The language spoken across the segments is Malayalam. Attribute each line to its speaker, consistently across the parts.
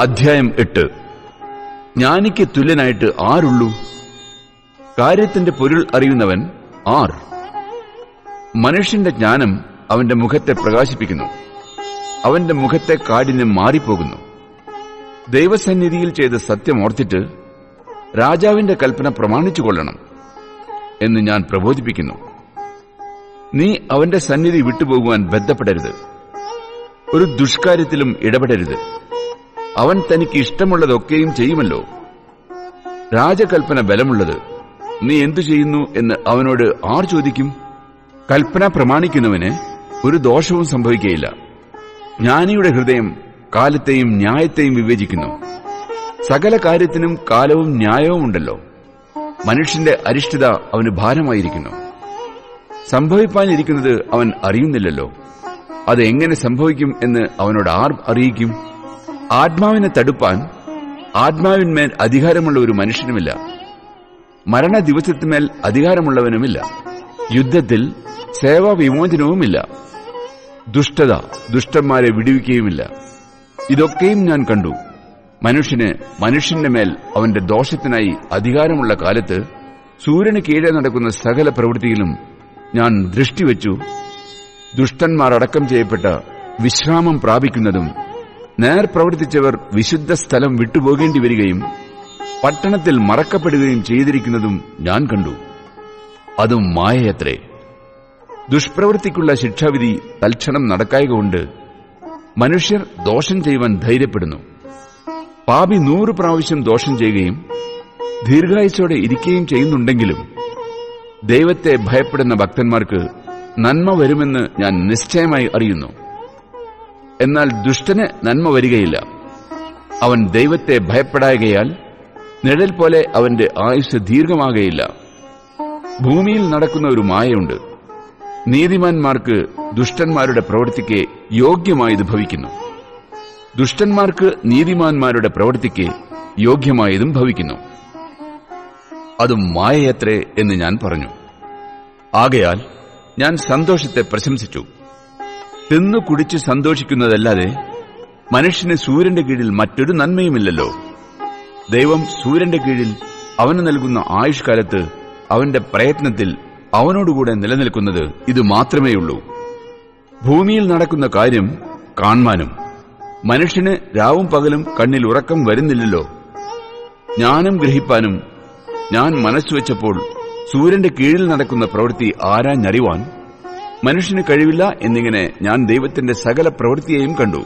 Speaker 1: അധ്യായം എട്ട്. ജ്ഞാനിക്ക് തുല്യനായിട്ട് ആരുള്ളൂ? കാര്യത്തിന്റെ പൊരുൾ അറിയുന്നവൻ ആർ? മനുഷ്യന്റെ ജ്ഞാനം അവന്റെ മുഖത്തെ പ്രകാശിപ്പിക്കുന്നു. അവന്റെ മുഖത്തെ കാഠിന്യം മാറിപ്പോകുന്നു. ദൈവസന്നിധിയിൽ ചെയ്ത സത്യം ഓർത്തിട്ട് രാജാവിന്റെ കൽപ്പന പ്രമാണിച്ചു കൊള്ളണം എന്ന് ഞാൻ പ്രബോധിപ്പിക്കുന്നു. നീ അവന്റെ സന്നിധി വിട്ടുപോകുവാൻ ബന്ധപ്പെടരുത്. ഒരു ദുഷ്കാര്യത്തിലും ഇടപെടരുത്. അവൻ തനിക്ക് ഇഷ്ടമുള്ളതൊക്കെയും ചെയ്യുമല്ലോ. രാജകൽപ്പന ബലമുള്ളത് നീ എന്തു ചെയ്യുന്നു എന്ന് അവനോട് ആർ ചോദിക്കും? കൽപ്പന പ്രമാണിക്കുന്നവന് ഒരു ദോഷവും സംഭവിക്കുകയില്ല. ജ്ഞാനിയുടെ ഹൃദയം കാലത്തെയും ന്യായത്തെയും വിവേചിക്കുന്നു. സകല കാര്യത്തിനും കാലവും ന്യായവും ഉണ്ടല്ലോ. മനുഷ്യന്റെ അരിഷ്ടത അവന് ഭാരമായിരിക്കുന്നു. സംഭവിപ്പാനിരിക്കുന്നത് അവൻ അറിയുന്നില്ലല്ലോ. അത് എങ്ങനെ സംഭവിക്കും എന്ന് അവനോട് ആർ അറിയിക്കും? ആത്മാവിനെ തടുപ്പാൻ ആത്മാവിന്മേൽ അധികാരമുള്ള ഒരു മനുഷ്യനുമില്ല. മരണ ദിവസത്തിന്മേൽ അധികാരമുള്ളവനുമില്ല. യുദ്ധത്തിൽ സേവാവിമോചനവുമില്ല. ദുഷ്ടത ദുഷ്ടന്മാരെ വിടുവിക്കുകയുമില്ല. ഇതൊക്കെയും ഞാൻ കണ്ടു. മനുഷ്യന് മനുഷ്യന്റെ മേൽ അവന്റെ ദോഷത്തിനായി അധികാരമുള്ള കാലത്ത് സൂര്യന് കീഴെ നടക്കുന്ന സകല പ്രവൃത്തിയിലും ഞാൻ ദൃഷ്ടിവെച്ചു. ദുഷ്ടന്മാർ അടക്കം ചെയ്യപ്പെട്ട വിശ്രാമം പ്രാപിക്കുന്നതും നേർ പ്രവർത്തിച്ചവർ വിശുദ്ധ സ്ഥലം വിട്ടുപോകേണ്ടി വരികയും പട്ടണത്തിൽ മറക്കപ്പെടുകയും ചെയ്തിരിക്കുന്നതും ഞാൻ കണ്ടു. അതും മായയത്രേ. ദുഷ്പ്രവൃത്തിക്കുള്ള ശിക്ഷാവിധി തൽക്ഷണം നടക്കായകൊണ്ട് മനുഷ്യർ ദോഷം ചെയ്യുവാൻ ധൈര്യപ്പെടുന്നു. പാപി നൂറ് പ്രാവശ്യം ദോഷം ചെയ്യുകയും ദീർഘായുസോടെ ഇരിക്കുകയും ചെയ്യുന്നുണ്ടെങ്കിലും ദൈവത്തെ ഭയപ്പെടുന്ന ഭക്തന്മാർക്ക് നന്മ വരുമെന്ന് ഞാൻ നിശ്ചയമായി അറിയുന്നു. എന്നാൽ ദുഷ്ടന് നന്മ വരികയില്ല. അവൻ ദൈവത്തെ ഭയപ്പെടായകയാൽ നിഴൽ പോലെ അവന്റെ ആയുസ് ദീർഘമാകയില്ല. ഭൂമിയിൽ നടക്കുന്ന ഒരു മായയുണ്ട്. നീതിമാന്മാർക്ക് ദുഷ്ടന്മാരുടെ പ്രവൃത്തിക്ക് യോഗ്യമായത് ഭവിക്കുന്നു. ദുഷ്ടന്മാർക്ക് നീതിമാന്മാരുടെ പ്രവൃത്തിക്ക് യോഗ്യമായതും ഭവിക്കുന്നു. അതും മായയത്രേ എന്ന് ഞാൻ പറഞ്ഞു. ആകയാൽ ഞാൻ സന്തോഷത്തെ പ്രശംസിച്ചു. തിന്നു കുടിച്ച് സന്തോഷിക്കുന്നതല്ലാതെ മനുഷ്യന് സൂര്യന്റെ കീഴിൽ മറ്റൊരു നന്മയുമില്ലല്ലോ. ദൈവം സൂര്യന്റെ കീഴിൽ അവന് നൽകുന്ന ആയുഷ്കാലത്ത് അവന്റെ പ്രയത്നത്തിൽ അവനോടുകൂടെ നിലനിൽക്കുന്നത് ഇത് മാത്രമേയുള്ളൂ. ഭൂമിയിൽ നടക്കുന്ന കാര്യം കാണാനും മനുഷ്യന് രാവും പകലും കണ്ണിൽ ഉറക്കം വരുന്നില്ലല്ലോ. ജ്ഞാനം ഗ്രഹിപ്പാനും ഞാൻ മനസ്സുവെച്ചപ്പോൾ സൂര്യന്റെ കീഴിൽ നടക്കുന്ന പ്രവൃത്തി ആരാഞ്ഞറിവാൻ മനുഷ്യന് കഴിവില്ല എന്നിങ്ങനെ ഞാൻ ദൈവത്തിന്റെ സകല പ്രവൃത്തിയെയും കണ്ടു.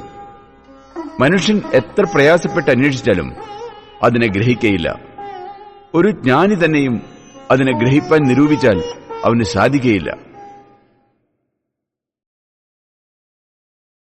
Speaker 1: മനുഷ്യൻ എത്ര പ്രയാസപ്പെട്ട് അന്വേഷിച്ചാലും അതിനെ ഗ്രഹിക്കയില്ല. ഒരു ജ്ഞാനി തന്നെയും അതിനെ ഗ്രഹിപ്പാൻ നിരൂപിച്ചാൽ അവന് സാധിക്കയില്ല.